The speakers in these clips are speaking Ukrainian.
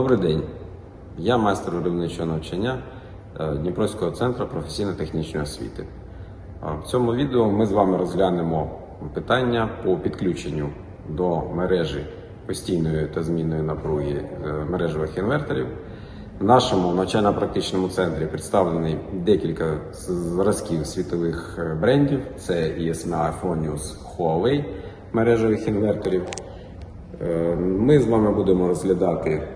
Добрий день. Я майстер виробничого навчання е, Дніпровського центру професійно-технічної освіти. В цьому відео ми з вами розглянемо питання по підключенню до мережі постійної та змінної напруги е, мережевих інверторів. В нашому навчально-практичному центрі представлені декілька зразків світових е, брендів: це ESMI, Fronius, Huawei мережевих інверторів. Ми з вами будемо розглядати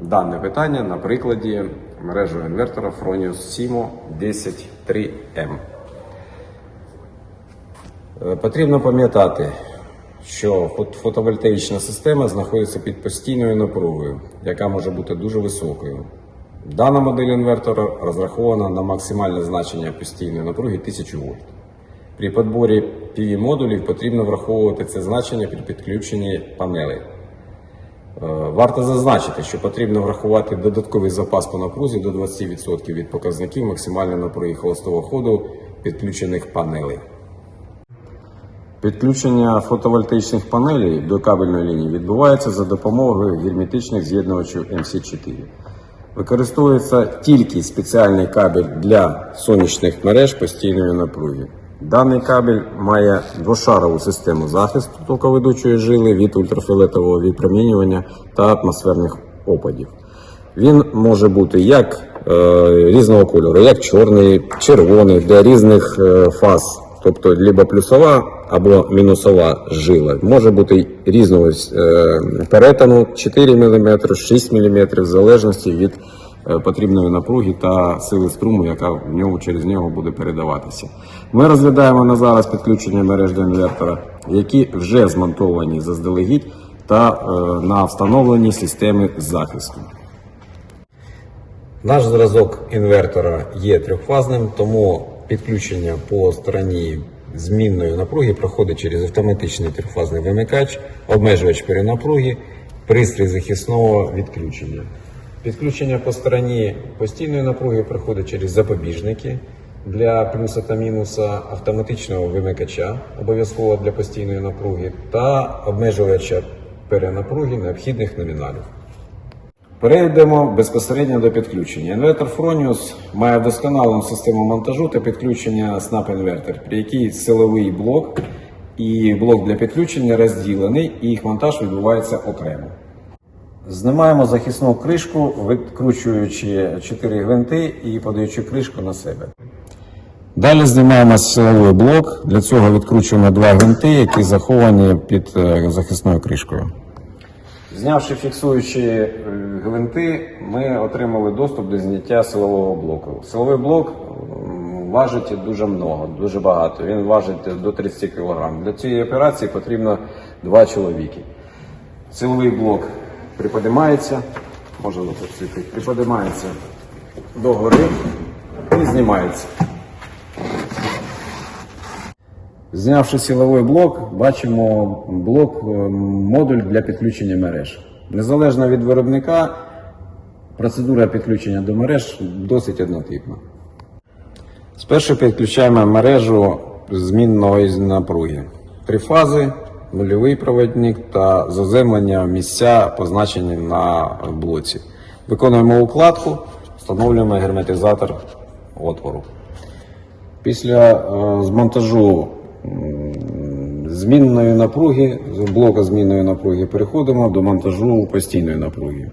дане питання на прикладі мережевого інвертора Fronius Simo 103M. Е, Потрібно пам'ятати, що фот- фотовольтаїчна система знаходиться під постійною напругою, яка може бути дуже високою. Дана модель інвертора розрахована на максимальне значення постійної напруги 1000 вольт. При підборі PV-модулів потрібно враховувати це значення при підключенні панелей. Е, Варто зазначити, що потрібно врахувати додатковий запас по напрузі до 20% від показників максимальної напруги холостого ходу підключених панелей. Підключення фотовольтаїчних панелей до кабельної лінії відбувається за допомогою герметичних з'єднувачів MC4. Використовується тільки спеціальний кабель для сонячних мереж постійної напруги. Даний кабель має двошарову систему захисту токоведучої жили від ультрафіолетового випромінювання та атмосферних опадів. Він може бути як е, різного кольору, як чорний, червоний для різних е, фаз, тобто либо плюсова або мінусова жила. Може бути різного е, перетину 4 мм, 6 мм, в залежності від потрібної напруги та сили струму, яка в нього через нього буде передаватися. Ми розглядаємо на зараз підключення мереж до інвертора, які вже змонтовані заздалегідь та е, на встановленні системи захисту. Наш зразок інвертора є трьохфазним, тому підключення по стороні змінної напруги проходить через автоматичний трьохфазний вимикач, обмежувач перенапруги, пристрій захисного відключення. Підключення по стороні постійної напруги проходить через запобіжники для плюса та мінуса автоматичного вимикача, обов'язково для постійної напруги, та обмежувача перенапруги необхідних номіналів. Перейдемо безпосередньо до підключення. Інвертор Fronius має вдосконалену систему монтажу та підключення Snap Inverter, при якій силовий блок і блок для підключення розділений, і їх монтаж відбувається окремо. Знімаємо захисну кришку, викручуючи 4 гвинти і подаючи кришку на себе. Далі знімаємо силовий блок. Для цього відкручуємо два гвинти, які заховані під е, захисною кришкою. Знявши фіксуючі е, гвинти, ми отримали доступ до зняття силового блоку. Силовий блок важить дуже много, дуже багато. Він важить до 30 кг. Для цієї операції потрібно два чоловіки. Силовий блок приподимається, може запустити, приподимається догори і знімається. Знявши силовий блок, бачимо блок е, модуль для підключення мереж. Незалежно від виробника, процедура підключення до мереж досить однотипна. Спершу підключаємо мережу змінної напруги. Три фази, нульовий проводник та заземлення місця, позначені на блоці. Виконуємо укладку, встановлюємо герметизатор отвору. Після е, змонтажу змінної напруги, з блока змінної напруги переходимо до монтажу постійної напруги. Е,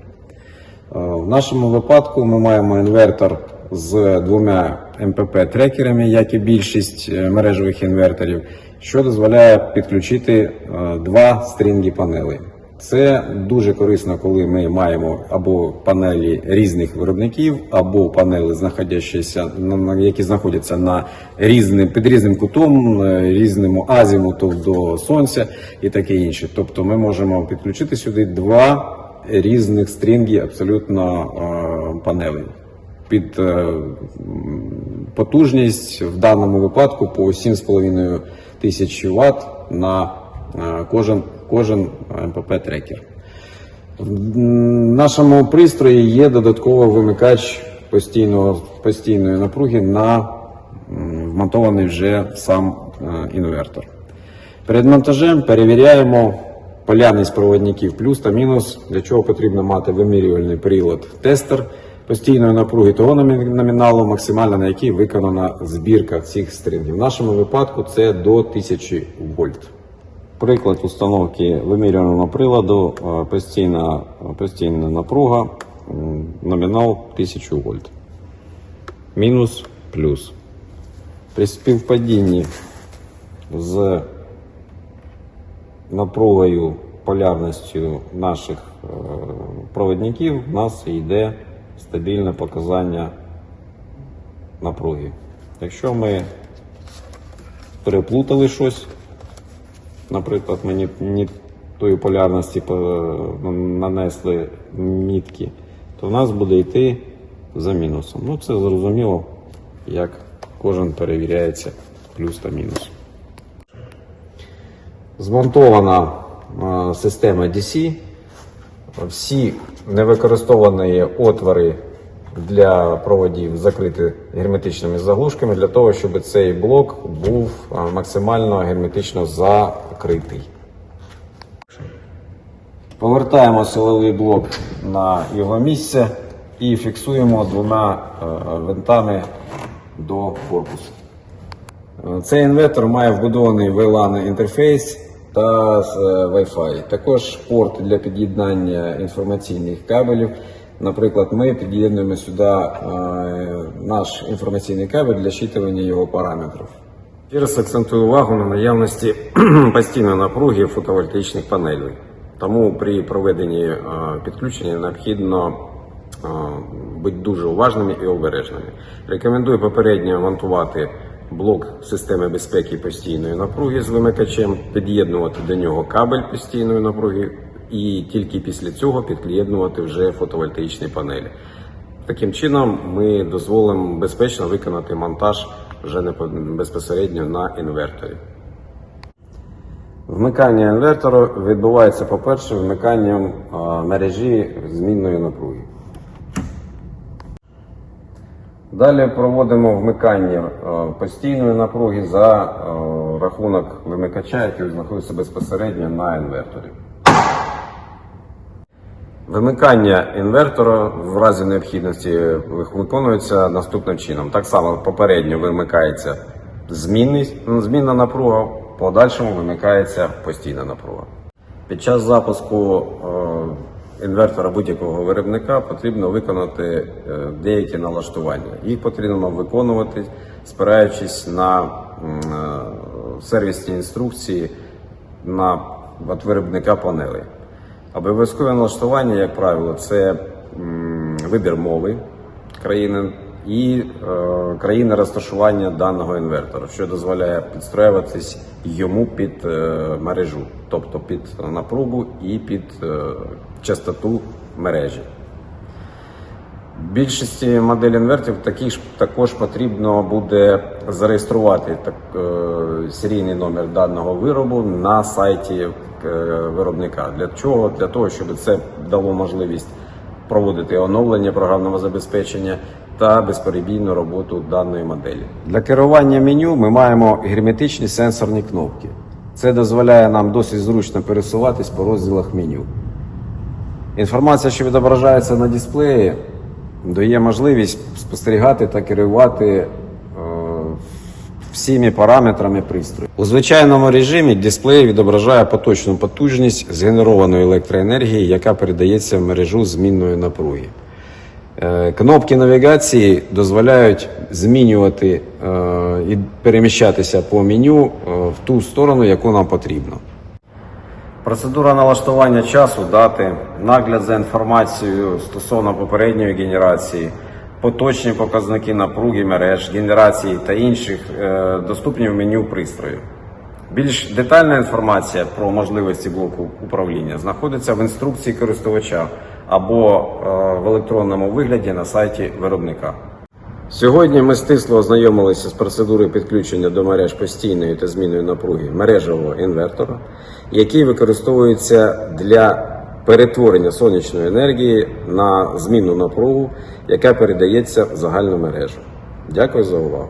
В нашому випадку ми маємо інвертор з двома МПП-трекерами, як і більшість е, мережевих інверторів, що дозволяє підключити е, два стрінги панелей. Це дуже корисно, коли ми маємо або панелі різних виробників, або панели, знаходящіся на- на- які знаходяться на різним під різним кутом, е, різному азімуту до сонця і таке інше. Тобто ми можемо підключити сюди два різних стрінги абсолютно е, панелей. Під е, потужність в даному випадку по 7,5 тисяч Вт на е, кожен, кожен МПП-трекер. В нашому пристрої є додатково вимикач постійного, постійної напруги на вмонтований вже сам е, інвертор. Перед монтажем перевіряємо полярність проводників плюс та мінус, для чого потрібно мати вимірювальний прилад тестер постійної напруги того номіналу, максимально на який виконана збірка цих стрингів. В нашому випадку це до 1000 вольт. Приклад установки вимірюваного приладу е, постійна, постійна напруга, номінал 1000 вольт. Мінус плюс. При співпадінні з напругою, полярністю наших е, проводників в нас йде стабільне показання напруги. Якщо ми переплутали щось, наприклад, мені не тої полярності нанесли мітки, то в нас буде йти за мінусом. Ну, це зрозуміло, як кожен перевіряється плюс та мінус. Змонтована е, система DC. Всі невикористовані отвори для проводів закриті герметичними заглушками для того, щоб цей блок був максимально герметично закритий. Повертаємо силовий блок на його місце і фіксуємо двома е, винтами до корпусу. Цей інвертор має вбудований VLAN інтерфейс та е, Wi-Fi. Також порт для під'єднання інформаційних кабелів. Наприклад, ми під'єднуємо сюди е, наш інформаційний кабель для щитування його параметрів. Ще акцентую увагу на наявності постійної напруги фотовольтаїчних панелей. Тому при проведенні е, підключення необхідно бути дуже уважними і обережними. Рекомендую попередньо монтувати блок системи безпеки постійної напруги з вимикачем, під'єднувати до нього кабель постійної напруги і тільки після цього під'єднувати вже фотовольтаїчні панелі. Таким чином ми дозволимо безпечно виконати монтаж вже безпосередньо на інверторі. Вмикання інвертору відбувається, по-перше, вмиканням мережі змінної напруги. Далі проводимо вмикання постійної напруги за рахунок вимикача, який знаходиться безпосередньо на інверторі. Вимикання інвертора в разі необхідності виконується наступним чином. Так само попередньо вимикається змінний, змінна напруга, в подальшому вимикається постійна напруга. Під час запуску е, інвертора будь-якого виробника потрібно виконати е, деякі налаштування. Їх потрібно виконувати, спираючись на е, сервісні інструкції на от виробника панелей. Обов'язкове налаштування, як правило, це вибір мови країни і е, країни розташування даного інвертора, що дозволяє підстроюватись йому під мережу, тобто під напругу і під частоту мережі. Більшості модель інвертів такі ж також потрібно буде зареєструвати так, е, серійний номер даного виробу на сайті е, виробника. Для чого? Для того, щоб це дало можливість проводити оновлення програмного забезпечення та безперебійну роботу даної моделі. Для керування меню ми маємо герметичні сенсорні кнопки. Це дозволяє нам досить зручно пересуватись по розділах меню. Інформація, що відображається на дисплеї, дає можливість спостерігати та керувати е, всіми параметрами пристрою. У звичайному режимі дисплей відображає поточну потужність згенерованої електроенергії, яка передається в мережу змінної напруги. Е, Кнопки навігації дозволяють змінювати е, і переміщатися по меню в ту сторону, яку нам потрібно. Процедура налаштування часу, дати, нагляд за інформацією стосовно попередньої генерації, поточні показники напруги мереж, генерації та інших е, доступні в меню пристрою. Більш детальна інформація про можливості блоку управління знаходиться в інструкції користувача або е, в електронному вигляді на сайті виробника. Сьогодні ми стисло ознайомилися з процедурою підключення до мереж постійної та змінної напруги мережевого інвертора, який використовується для перетворення сонячної енергії на змінну напругу, яка передається в загальну мережу. Дякую за увагу.